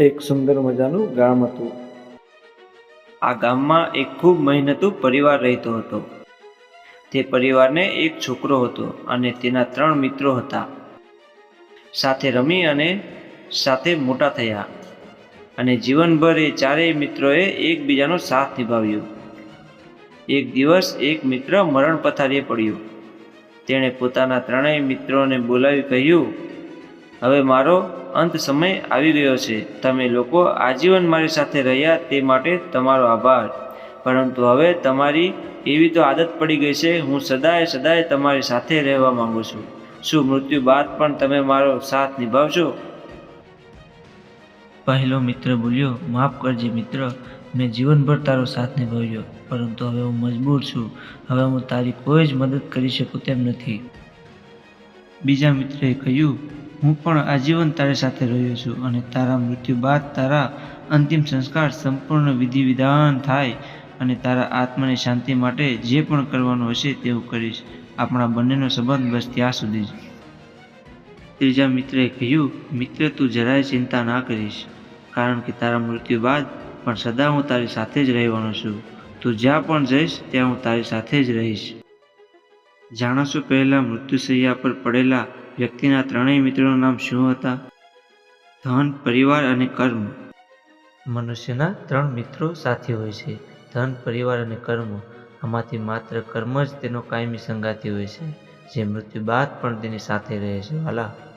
એક સુંદર મજાનું ગામ હતું. આ ગામમાં એક ખૂબ મહેનતુ પરિવાર રહેતો હતો. તે પરિવારને એક છોકરો હતો અને તેના ત્રણ મિત્રો હતા. સાથે રમી અને સાથે મોટા થયા. અને જીવનભર એ ચારેય મિત્રોએ એકબીજાનો સાથ નિભાવ્યો. એક દિવસ એક મિત્ર મરણ પથારીએ પડ્યો. તેણે પોતાના ત્રણેય મિત્રોને બોલાવી કહ્યું, હવે મારો અંત સમય આવી ગયો છે. તમે લોકો આજીવન મારી સાથે રહ્યા તે માટે તમારો આભાર. પરંતુ હવે તમારી એવી તો આદત પડી ગઈ છે હું સદાય સદાય તમારી સાથે રહેવા માંગુ છું. શું મૃત્યુ બાદ પણ તમે મારો સાથ નિભાવશો? પહેલો મિત્ર બોલ્યો માફ કરજે મિત્ર મેં જીવનભર તારો સાથ નિભાવ્યો પરંતુ હવે હું મજબૂર છું. હવે હું તારી કોઈ જ મદદ કરી શકું તેમ નથી. બીજા મિત્રએ કહ્યું હું પણ આજીવન તારી સાથે રહ્યો છું અને તારા મૃત્યુ બાદ તારા અંતિમ સંસ્કાર સંપૂર્ણ વિધિ વિધાન થાય અને તારા આત્માની શાંતિ માટે જે પણ કરવાનું હશે તે હું કરીશ. આપણા બંનેનો સંબંધ બસ ત્યાં સુધી જ. ત્રીજા મિત્રએ કહ્યું, મિત્ર, તું જરાય ચિંતા ના કરીશ, કારણ કે તારા મૃત્યુ બાદ પણ સદા હું તારી સાથે જ રહેવાનો છું. તું જ્યાં પણ જઈશ, ત્યાં હું તારી સાથે જ રહીશ. જાણો પહેલાં પહેલા મૃત્યુશૈયા પર પડેલા વ્યક્તિના ત્રણેય મિત્રોના નામ શું હતા? ધન, પરિવાર અને કર્મ. મનુષ્યના ત્રણ મિત્રો સાથી હોય છે. ધન, પરિવાર અને કર્મ આમાંથી માત્ર કર્મ જ તેનો કાયમી સંગાતી હોય છે. જે મૃત્યુ બાદ પણ તેની સાથે રહે છે. વાલા.